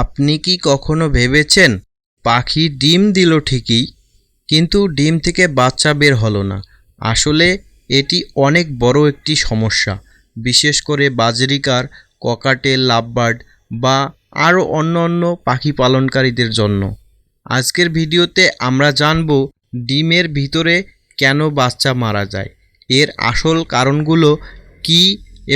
আপনি কি কখনো ভেবেছেন পাখি ডিম দিল ঠিকই, কিন্তু ডিম থেকে বাচ্চা বের হলো না? আসলে এটি অনেক বড় একটি সমস্যা। বিশেষ করে বাজরিকার ককাটেল লাভবার্ড বা আরও অন্য অন্য পাখি পালনকারীদের জন্য। আজকের ভিডিওতে আমরা জানব ডিমের ভিতরে কেন বাচ্চা মারা যায়, এর আসল কারণগুলো কি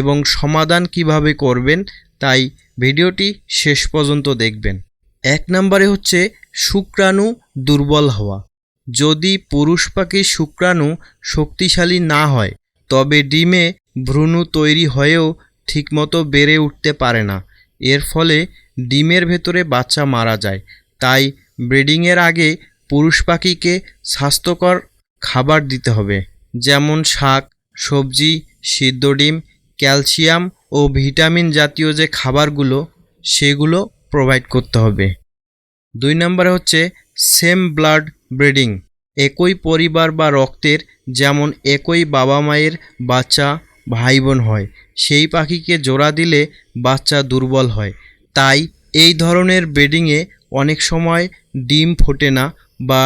এবং সমাধান কীভাবে করবেন, তাই ভিডিওটি শেষ পর্যন্ত দেখবেন। এক নম্বরে হচ্ছে শুক্রাণু দুর্বল হওয়া। যদি পুরুষ পাখির শুক্রাণু শক্তিশালী না হয়, তবে ডিমে ভ্রূণ তৈরি হয়েও ঠিকমতো বেড়ে উঠতে পারে না। এর ফলে ডিমের ভেতরে বাচ্চা মারা যায়। তাই ব্রিডিংয়ের আগে পুরুষ পাখিকে স্বাস্থ্যকর খাবার দিতে হবে। যেমন শাক, সবজি, সিদ্ধ ডিম, ক্যালসিয়াম ও ভিটামিন জাতীয় যে খাবারগুলো, সেগুলো প্রোভাইড করতে হবে। দুই নম্বরে হচ্ছে সেম ব্লাড ব্রিডিং একই পরিবার বা রক্তের যেমন একই বাবা মায়ের বাচ্চা ভাই বোন হয়, সেই পাখিকে জোড়া দিলে বাচ্চা দুর্বল হয়। তাই এই ধরনের ব্রিডিংয়ে অনেক সময় ডিম ফোটে না বা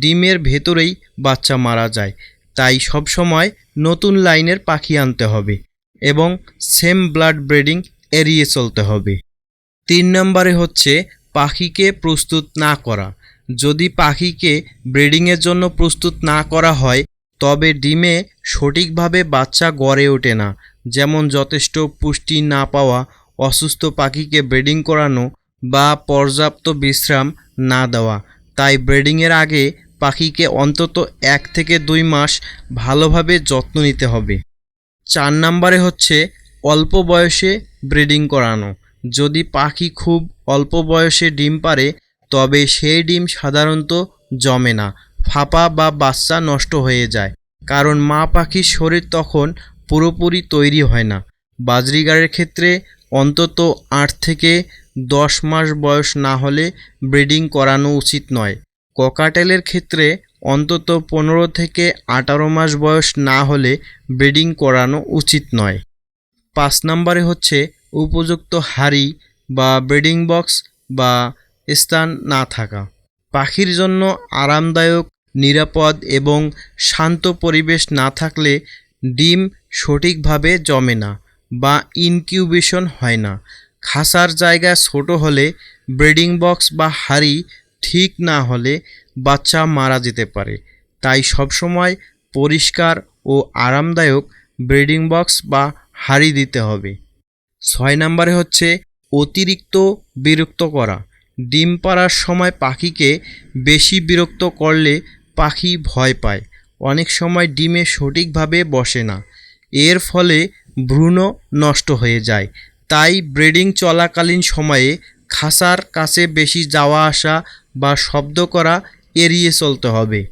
ডিমের ভেতরেই বাচ্চা মারা যায়। তাই সবসময় নতুন লাইনের পাখি আনতে হবে। এবং সেম ব্লাড ব্রিডিং এড়িয়ে চলতে হবে। তিন নম্বরে হচ্ছে পাখিকে প্রস্তুত না করা। যদি পাখিকে ব্রিডিংয়ের জন্য প্রস্তুত না করা হয়, তবে ডিমে সঠিকভাবে বাচ্চা গড়ে ওঠে না। যেমন যথেষ্ট পুষ্টি না পাওয়া, অসুস্থ পাখিকে ব্রিডিং করানো বা পর্যাপ্ত বিশ্রাম না দেওয়া। তাই ব্রিডিংয়ের আগে পাখিকে অন্তত এক থেকে দুই মাস ভালোভাবে যত্ন নিতে হবে। চার নম্বরে হচ্ছে অল্প বয়সে ব্রিডিং করানো। যদি পাখি খুব অল্প বয়সে ডিম পারে, তবে সেই ডিম সাধারণত জমে না, ফাঁপা বা বাচ্চা নষ্ট হয়ে যায়। কারণ মা পাখির শরীর তখন পুরোপুরি তৈরি হয় না। বাজরিগারের ক্ষেত্রে অন্তত আট থেকে দশ মাস বয়স না হলে ব্রিডিং করানো উচিত নয়। ককাটেলের ক্ষেত্রে অন্তত পনেরো থেকে আঠারো মাস বয়স না হলে ব্রিডিং করানো উচিত নয়। পাঁচ নম্বরে হচ্ছে উপযুক্ত হাড়ি বা ব্রিডিং বক্স বা স্থান না থাকা। পাখির জন্য আরামদায়ক, নিরাপদ এবং শান্ত পরিবেশ না থাকলে ডিম সঠিকভাবে জমে না বা ইনকিউবেশন হয় না। খাসার জায়গা ছোট হলে ব্রিডিং বক্স বা হাড়ি ঠিক না হলে বাচ্চা মারা যেতে পারে। তাই সবসময় পরিষ্কার ও আরামদায়ক ব্রিডিং বক্স বা হাড়ি দিতে হবে। ছয় নম্বরে হচ্ছে অতিরিক্ত বিরক্ত করা। ডিম পাড়ার সময় পাখিকে বেশি বিরক্ত করলে পাখি ভয় পায়। অনেক সময় ডিমে সঠিকভাবে বসে না। এর ফলে ভ্রূণ নষ্ট হয়ে যায়। তাই ব্রিডিং চলাকালীন সময়ে খাসার কাছে বেশি যাওয়া আসা বা শব্দ করা এড়িয়ে চলতে হবে।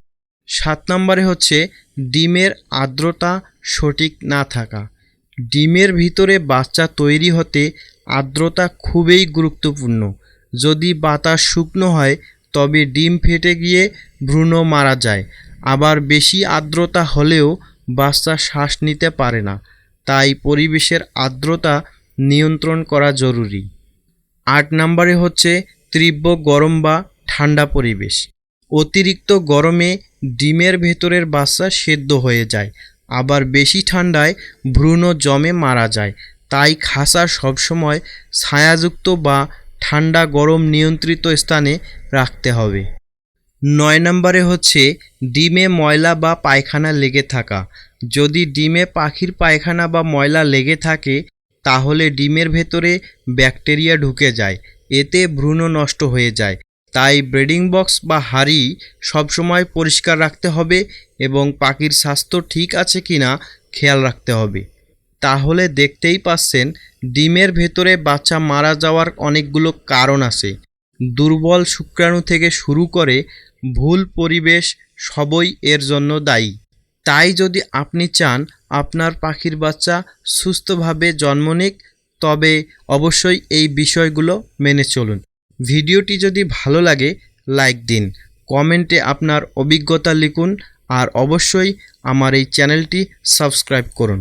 সাত নম্বরে হচ্ছে, ডিমের আর্দ্রতা সঠিক না থাকা। ডিমের ভিতরে বাচ্চা তৈরি হতে আর্দ্রতা খুবই গুরুত্বপূর্ণ। যদি বাতাস শুকনো হয়, তবে ডিম ফেটে গিয়ে ভ্রূণ মারা যায়। আবার বেশি আর্দ্রতা হলেও বাচ্চা শ্বাস নিতে পারে না। তাই পরিবেশের আর্দ্রতা নিয়ন্ত্রণ করা জরুরি। আট নম্বরে হচ্ছে, তীব্র গরম বা ঠান্ডা পরিবেশ। অতিরিক্ত গরমে ডিমের ভেতরের বাচ্চা সেদ্ধ হয়ে যায়। আবার বেশি ঠান্ডায় ভ্রূণ জমে মারা যায়। তাই খাসা সবসময় ছায়াযুক্ত বা ঠান্ডা গরম নিয়ন্ত্রিত স্থানে রাখতে হবে। নয় নম্বরে হচ্ছে ডিমে ময়লা বা পায়খানা লেগে থাকা। যদি ডিমে পাখির পায়খানা বা ময়লা লেগে থাকে, তাহলে ডিমের ভেতরে ব্যাকটেরিয়া ঢুকে যায়। এতে ভ্রূণ নষ্ট হয়ে যায়। তাই ব্রিডিং বক্স বা হাড়ি সবসময় পরিষ্কার রাখতে হবে এবং পাখির স্বাস্থ্য ঠিক আছে কি না খেয়াল রাখতে হবে। তাহলে দেখতেই পাচ্ছেন, ডিমের ভেতরে বাচ্চা মারা যাওয়ার অনেকগুলো কারণ আছে। দুর্বল শুক্রাণু থেকে শুরু করে ভুল পরিবেশ সবই এর জন্য দায়ী। তাই যদি আপনি চান আপনার পাখির বাচ্চা সুস্থভাবে জন্ম নিক, তবে অবশ্যই এই বিষয়গুলো মেনে চলুন। ভিডিওটি যদি ভালো লাগে, লাইক দিন। কমেন্টে আপনার অভিজ্ঞতা লিখুন আর অবশ্যই আমার এই চ্যানেলটি সাবস্ক্রাইব করুন।